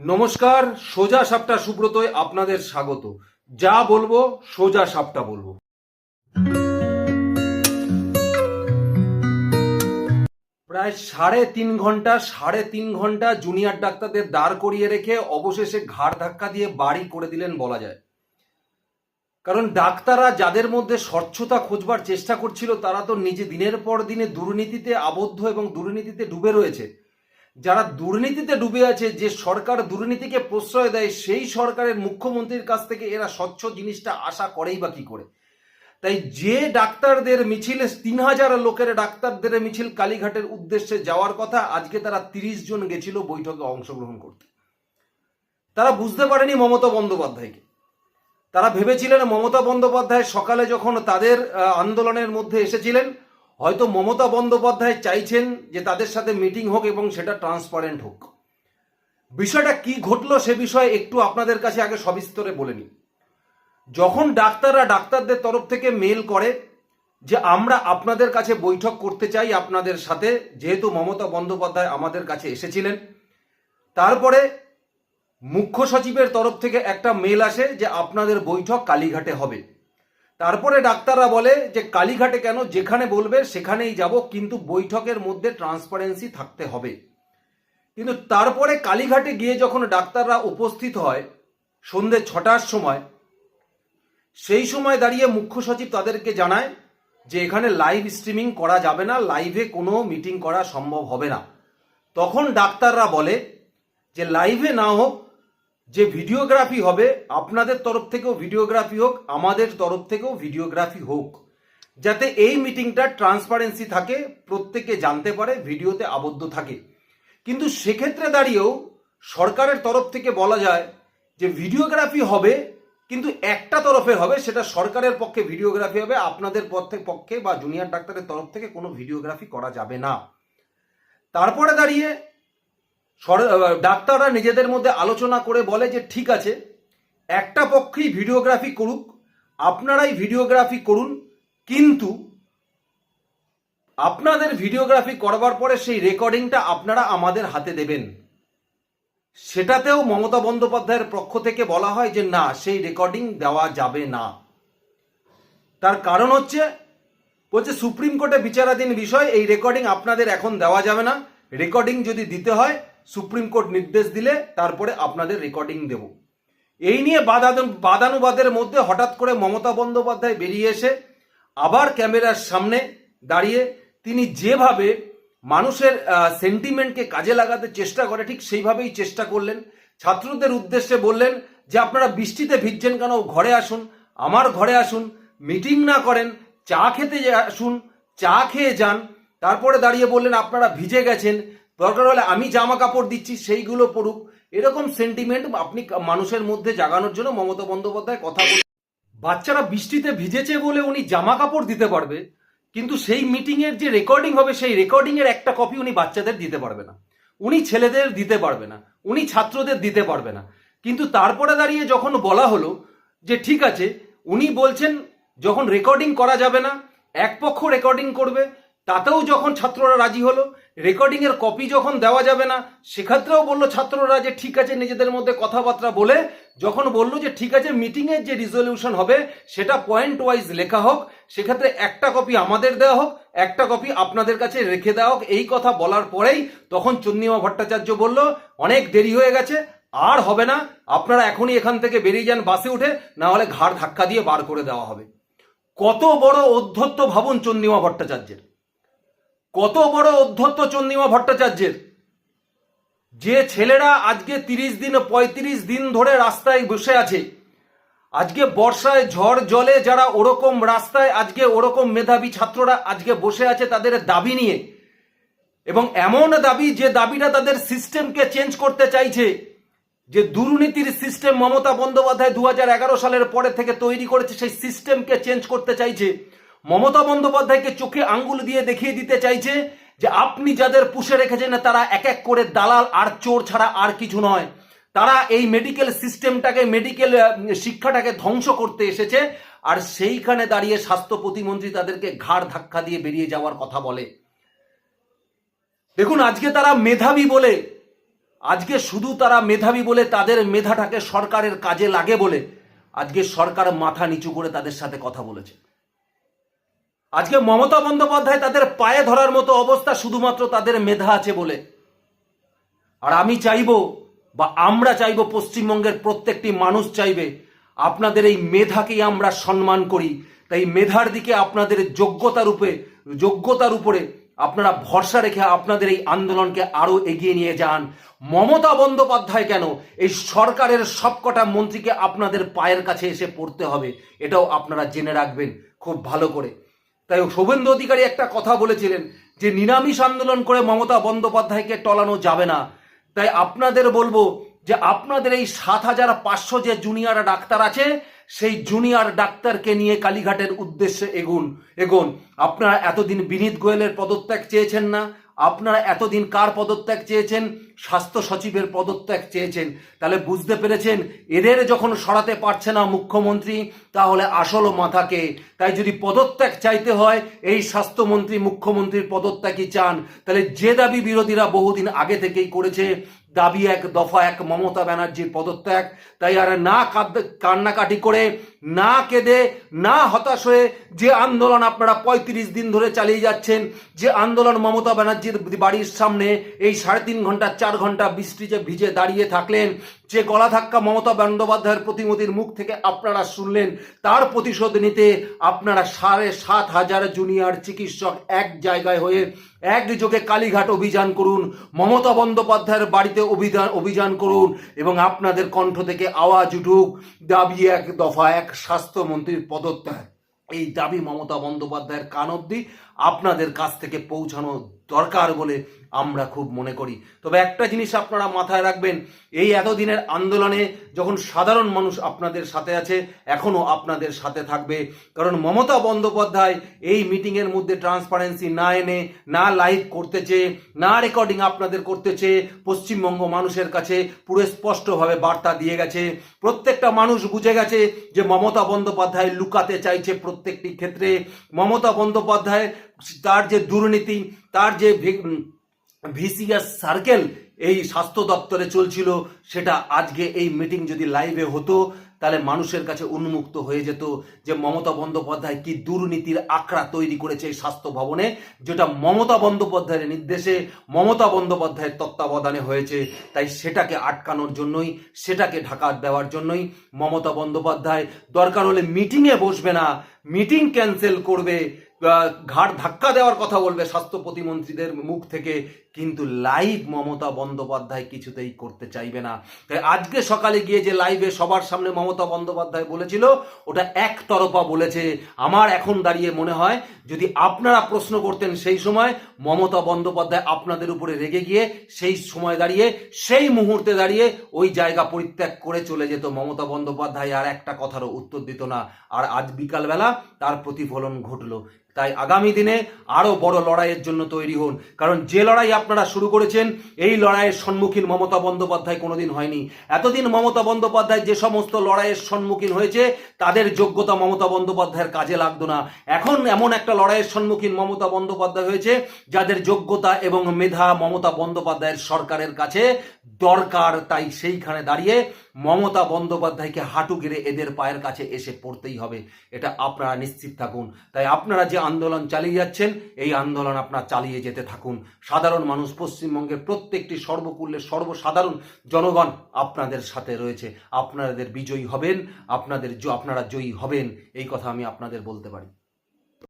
নমস্কার, সোজা সাপটা সুব্রতয় আপনাদের স্বাগত। যা বলব, সোজা সাপটা বলব। প্রায় সাড়ে তিন ঘণ্টা, সাড়ে তিন ঘণ্টা জুনিয়র ডাক্তারদের দাঁড় করিয়ে রেখে অবশেষে ঘাড় ধাক্কা দিয়ে বাড়ি করে দিলেন বলা যায়। কারণ ডাক্তাররা যাদের মধ্যে স্বচ্ছতা খোঁজবার চেষ্টা করছিল, তারা তো নিজে দিনের পর দিনে দুর্নীতিতে আবদ্ধ এবং দুর্নীতিতে ডুবে রয়েছে। যারা দুর্নীতিতে ডুবে আছে, যে সরকার দুর্নীতিকে প্রশ্রয় দেয়, সেই সরকারের মুখ্যমন্ত্রীর কাছ থেকে এরা স্বচ্ছ জিনিসটা আশা করেই বা কি করে? তাই যে ডাক্তারদের মিছিলে, তিন হাজার লোকের ডাক্তারদের মিছিল কালীঘাটের উদ্দেশ্যে যাওয়ার কথা, আজকে তারা তিরিশ জন গেছিল বৈঠকে অংশগ্রহণ করতে। তারা বুঝতে পারেনি মমতা বন্দ্যোপাধ্যায়কে। তারা ভেবেছিলেন মমতা বন্দ্যোপাধ্যায় সকালে যখন তাদের আন্দোলনের মধ্যে এসেছিলেন হয়তো মমতা বন্দ্যোপাধ্যায় চাইছেন যে তাদের সাথে মিটিং হোক এবং সেটা ট্রান্সপারেন্ট হোক। বিষয়টা কি ঘটলো সে বিষয়ে একটু আপনাদের কাছে আগে সবিস্তরে বলে নিই। যখন ডাক্তাররা ডাক্তারদের তরফ থেকে মেল করে যে আমরা আপনাদের কাছে বৈঠক করতে চাই আপনাদের সাথে, যেহেতু মমতা বন্দ্যোপাধ্যায় আমাদের কাছে এসেছিলেন, তারপরে মুখ্য সচিবের তরফ থেকে একটা মেল আসে যে আপনাদের বৈঠক কালীঘাটে হবে। তারপরে ডাক্তাররা বলে যে কালীঘাটে কেন যেখানে বলবে সেখানেই যাব, কিন্তু বৈঠকের মধ্যে ট্রান্সপারেন্সি থাকতে হবে। কিন্তু তারপরে কালীঘাটে গিয়ে যখন ডাক্তাররা উপস্থিত হয়, সন্ধে ছটার সময়, সেই সময় দাঁড়িয়ে মুখ্য সচিব তাদেরকে জানায় যে এখানে লাইভ স্ট্রিমিং করা যাবে না লাইভে কোনো মিটিং করা সম্ভব হবে না। তখন ডাক্তাররা বলে যে লাইভে না হোক যে ভিডিওগ্রাফি হবে, আপনাদের তরফ থেকেও ভিডিওগ্রাফি হোক, আমাদের তরফ থেকেও ভিডিওগ্রাফি হোক। যাতে এই মিটিংটা ট্রান্সপারেন্সি থাকে, প্রত্যেকে জানতে পারে, ভিডিওতে আবদ্ধ থাকে। কিন্তু সেক্ষেত্রে দাঁড়িয়েও সরকারের তরফ থেকে বলা যায় যে ভিডিওগ্রাফি হবে, কিন্তু একটা তরফের হবে, সেটা সরকারের পক্ষে ভিডিওগ্রাফি হবে, আপনাদের পক্ষে পক্ষে বা জুনিয়র ডাক্তারের তরফ থেকে কোনো ভিডিওগ্রাফি করা যাবে না। তারপরে দাঁড়িয়ে ডাক্তাররা নিজেদের মধ্যে আলোচনা করে বলে যে ঠিক আছে, একটা পক্ষেই ভিডিওগ্রাফি করুক, আপনারাই ভিডিওগ্রাফি করুন, কিন্তু আপনাদের ভিডিওগ্রাফি করবার পরে সেই রেকর্ডিংটা আপনারা আমাদের হাতে দেবেন। সেটাতেও মমতা বন্দ্যোপাধ্যায়ের পক্ষ থেকে বলা হয় যে না, সেই রেকর্ডিং দেওয়া যাবে না। তার কারণ হচ্ছে, বলছে সুপ্রিম কোর্টে বিচারাধীন বিষয়, এই রেকর্ডিং আপনাদের এখন দেওয়া যাবে না। রেকর্ডিং যদি দিতে হয় সুপ্রিম কোর্ট নির্দেশ দিলে তারপরে আপনাদের রেকর্ডিং দেব। এই নিয়ে বাদানু- বাদানুবাদের মধ্যে হঠাৎ করে মমতা বন্দ্যোপাধ্যায় বেরিয়ে এসে আবার ক্যামেরার সামনে দাঁড়িয়ে তিনি যেভাবে মানুষের সেন্টিমেন্টকে কাজে লাগাতে চেষ্টা করে, ঠিক সেইভাবেই চেষ্টা করলেন। ছাত্রদের উদ্দেশ্যে বললেন যে, আপনারা বৃষ্টিতে ভিজছেন কেন? ঘরে আসুন, আমার ঘরে আসুন মিটিং না করেন, চা খেতে আসুন, চা খেয়ে যান। তারপরে দাঁড়িয়ে বললেন, আপনারা ভিজে গেছেন দরকার হলে আমি জামা কাপড় দিচ্ছি, সেইগুলো পড়ুক এরকম সেন্টিমেন্ট আপনি মানুষের মধ্যে জাগানোর জন্য মমতা বন্দ্যোপাধ্যায় কথা বলে বাচ্চারা বৃষ্টিতে ভিজেছে বলে উনি জামা কাপড় দিতে পারবে, কিন্তু সেই মিটিং এর যে রেকর্ডিং হবে, সেই রেকর্ডিং এর একটা কপি উনি বাচ্চাদের দিতে পারবে না। উনি ছেলেদের দিতে পারবে না, উনি ছাত্রদের দিতে পারবে না। কিন্তু তারপরে দাঁড়িয়ে যখন বলা হলো যে ঠিক আছে, উনি বলছেন যখন রেকর্ডিং করা যাবে না, এক পক্ষ রেকর্ডিং করবে তাতেও যখন ছাত্ররা রাজি হলো রেকর্ডিং এর কপি যখন দেওয়া যাবে না, সেক্ষেত্রেও বলল ছাত্ররা যে ঠিক আছে, নিজেদের মধ্যে কথাবার্তা বলে যখন বলল যে ঠিক আছে মিটিং এর যে রিজলিউশন হবে, সেটা পয়েন্ট ওয়াইজ লেখা হোক, সেক্ষেত্রে একটা কপি আমাদের দেওয়া হোক, একটা কপি আপনাদের কাছে রেখে দেওয়া হোক, এই কথা বলার পরেই তখন চন্দ্রিমা ভট্টাচার্য বলল, অনেক দেরি হয়ে গেছে, আর হবে না, আপনারা এখনই এখান থেকে বেরিয়ে যান বাসে উঠে, না হলে ঘাড় ধাক্কা দিয়ে বার করে দেওয়া হবে। কত বড় অধ্যত্ত ভাবুন চন্দ্রিমা ভট্টাচার্যের। কত বড় অধ্যত্ত চন্দ্রিমা ভট্টাচার্যের? যে ছেলেরা আজকে তিরিশ দিন, পঁয়ত্রিশ দিন ধরে রাস্তায় বসে আছে, আজকে বর্ষায় ঝড় জলে যারা ওরকম রাস্তায় আজকে ওরকম মেধাবী ছাত্ররা আজকে বসে আছে তাদের দাবি নিয়ে, এবং এমন দাবি যে দাবিটা তাদের সিস্টেমকে চেঞ্জ করতে চাইছে, যে দুর্নীতির সিস্টেম মমতা বন্দ্যোপাধ্যায় দু হাজার এগারো সালের পরে থেকে তৈরি করেছে, সেই সিস্টেমকে চেঞ্জ করতে চাইছে মমতা বন্দ্যোপাধ্যায়কে চোখে আঙ্গুল দিয়ে দেখিয়ে দিতে চাইছে যে আপনি যাদের পুষে রেখেছেন তারা এক এক করে দালাল আর চোর ছাড়া আর কিছু নয়। তারা এই মেডিকেল সিস্টেমটাকে, মেডিকেল শিক্ষাটাকে ধ্বংস করতে এসেছে আর সেইখানে দাঁড়িয়ে স্বাস্থ্য প্রতিমন্ত্রী তাদেরকে ঘাড় ধাক্কা দিয়ে বেরিয়ে যাওয়ার কথা বলে। দেখুন, আজকে তারা মেধাবী বলে, আজকে শুধু তারা মেধাবী বলে তাদের মেধাটাকে সরকারের কাজে লাগে বলে, আজকে সরকার মাথা নিচু করে তাদের সাথে কথা বলেছে। আজকে মমতা বন্দ্যোপাধ্যায় তাদের পায়ে ধরার মতো অবস্থা শুধুমাত্র তাদের মেধা আছে বলে। আর আমি চাইব, বা আমরা চাইব পশ্চিমবঙ্গের প্রত্যেকটি মানুষ চাইবে, আপনাদের এই মেধাকেই আমরা সম্মান করি। তাই মেধার দিকে আপনাদের যোগ্যতার উপরে যোগ্যতার উপরে আপনারা ভরসা রেখে আপনাদের এই আন্দোলনকে আরও এগিয়ে নিয়ে যান। মমতা বন্দ্যোপাধ্যায় কেন? এই সরকারের সবকটা মন্ত্রীকে আপনাদের পায়ের কাছে এসে পড়তে হবে, এটাও আপনারা জেনে রাখবেন, খুব ভালো করে। তাই শুভেন্দু অধিকারী একটা কথা বলেছিলেন যে নিরামিষ আন্দোলন করে মমতা বন্দ্যোপাধ্যায়কে টলানো যাবে না। তাই আপনাদের বলব যে আপনাদের এই সাত হাজার পাঁচশো যে জুনিয়র ডাক্তার আছে, সেই জুনিয়র ডাক্তারকে নিয়ে কালীঘাটের উদ্দেশ্যে এগুন এগুন। আপনারা এতদিন বিনীত গোয়েলের পদত্যাগ চেয়েছেন না আপনারা এতদিন কার পদত্যাগ চেয়েছেন? স্বাস্থ্য সচিবের পদত্যাগ চেয়েছেন। তাহলে বুঝতে পেরেছেন, এদের যখন সরাতে পারছে না মুখ্যমন্ত্রী, তাহলে আসল মাথাকে তাই যদি পদত্যাগ চাইতে হয়, এই স্বাস্থ্যমন্ত্রী, মুখ্যমন্ত্রীর পদত্যাগই চান। তাহলে যে দাবি বিরোধীরা বহুদিন আগে থেকেই করেছে দাবি এক, দফা এক মমতা ব্যানার্জির পদত্যাগ। তাই আর না কান্নাকাটি করে, না কেঁদে, না হতাশ হয়ে যে আন্দোলন আপনারা পঁয়ত্রিশ দিন ধরে চালিয়ে যাচ্ছেন, যে আন্দোলন মমতা ব্যানার্জির বাড়ির সামনে এই সাড়ে তিন ঘণ্টা, চার ঘণ্টা বৃষ্টিতে ভিজে দাঁড়িয়ে থাকলেন যে গলা ধাক্কা মমতা বন্দ্যোপাধ্যায়ের প্রতিমতির মুখ থেকে আপনারা শুনলেন, তার প্রতিশোধ নিতে আপনারা সাড়ে সাত হাজার জুনিয়র চিকিৎসক এক জায়গায় হয়ে একযোগে কালীঘাট অভিযান করুন, মমতা বন্দ্যোপাধ্যায়ের বাড়িতে অভিযান অভিযান করুন এবং আপনাদের কণ্ঠ থেকে আওয়াজ উঠুক। দাবি এক দফা, এক স্বাস্থ্যমন্ত্রীর পদত্যাগ। এই দাবি মমতা বন্দ্যোপাধ্যায়ের কান অব্দি আপনাদের কাছ থেকে পৌঁছানো দরকার বলে আমরা খুব মনে করি। তবে একটা জিনিস আপনারা মাথায় রাখবেন, এই এতদিনের আন্দোলনে যখন সাধারণ মানুষ আপনাদের সাথে আছে এখনও আপনাদের সাথে থাকবে। কারণ মমতা বন্দ্যোপাধ্যায় এই মিটিংয়ের মধ্যে ট্রান্সপারেন্সি না এনে, না লাইভ করতে চেয়ে, না রেকর্ডিং আপনাদের করতে চেয়ে পশ্চিমবঙ্গ মানুষের কাছে পুরো স্পষ্টভাবে বার্তা দিয়ে গেছে। প্রত্যেকটা মানুষ বুঝে গেছে যে মমতা বন্দ্যোপাধ্যায় লুকাতে চাইছে প্রত্যেকটি ক্ষেত্রে। মমতা বন্দ্যোপাধ্যায় তার যে দুর্নীতি, তার যে ভিসিএস সার্কেল এই স্বাস্থ্য দপ্তরে চলছিল, সেটা আজকে এই মিটিং যদি লাইভে হতো, তাহলে মানুষের কাছে উন্মুক্ত হয়ে যেত যে মমতা বন্দ্যোপাধ্যায় কি দুর্নীতির আখড়া তৈরি করেছে এই স্বাস্থ্য ভবনে, যেটা মমতা বন্দ্যোপাধ্যায়ের নির্দেশে মমতা বন্দ্যোপাধ্যায়ের তত্ত্বাবধানে হয়েছে। তাই সেটাকে আটকানোর জন্যই, সেটাকে ঢাকা দেওয়ার জন্যই মমতা বন্দ্যোপাধ্যায় দরকার হলে মিটিংয়ে বসবে না, মিটিং ক্যান্সেল করবে ঘাড় ধাক্কা দেওয়ার কথা বলবে স্বাস্থ্য প্রতিমন্ত্রীদের মুখ থেকে কিন্তু লাইভ মমতা বন্দ্যোপাধ্যায় কিছুতেই করতে চাইবে না। তাই আজকে সকালে গিয়ে যে লাইভে সবার সামনে মমতা বন্দ্যোপাধ্যায় বলেছিল, ওটা একতরফা বলেছে। আমার এখন দাঁড়িয়ে মনে হয়, যদি আপনারা প্রশ্ন করতেন সেই সময়, মমতা বন্দ্যোপাধ্যায় আপনাদের উপরে রেগে গিয়ে সেই সময় দাঁড়িয়ে, সেই মুহূর্তে দাঁড়িয়ে ওই জায়গা পরিত্যাগ করে চলে যেত মমতা বন্দ্যোপাধ্যায়। আর একটা কথারও উত্তর দিত না। আর আজ বিকালবেলা তার প্রতিফলন ঘটলো। তাই আগামী দিনে আরও বড় লড়াইয়ের জন্য তৈরি হন। কারণ যে লড়াই আপনারা শুরু করেছেন, এই লড়াইয়ের সম্মুখীন মমতা বন্দ্যোপাধ্যায় কোনোদিন হয়নি। এতদিন মমতা বন্দ্যোপাধ্যায় যে সমস্ত লড়াইয়ের সম্মুখীন হয়েছে, তাদের যোগ্যতা মমতা বন্দ্যোপাধ্যায়ের কাজে লাগতো না। এখন এমন একটা লড়াইয়ের সম্মুখীন মমতা বন্দ্যোপাধ্যায় হয়েছে, যাদের যোগ্যতা এবং মেধা মমতা বন্দ্যোপাধ্যায়ের সরকারের কাছে দরকার। তাই সেইখানে দাঁড়িয়ে মমতা বন্দ্যোপাধ্যায়কে হাঁটু গেড়ে এদের পায়ের কাছে এসে পড়তেই হবে। এটা আপনারা নিশ্চিত থাকুন। তাই আপনারা যে আন্দোলন চালিয়ে যাচ্ছেন, এই আন্দোলন আপনারা চালিয়ে যেতে থাকুন। সাধারণ মানুষ পশ্চিমবঙ্গের প্রত্যেকটি সর্বকুল্যের সর্বসাধারণ জনগণ আপনাদের সাথে রয়েছে। আপনাদের বিজয়ী হবেন, আপনাদের আপনারা জয়ী হবেন, এই কথা আমি আপনাদের বলতে পারি।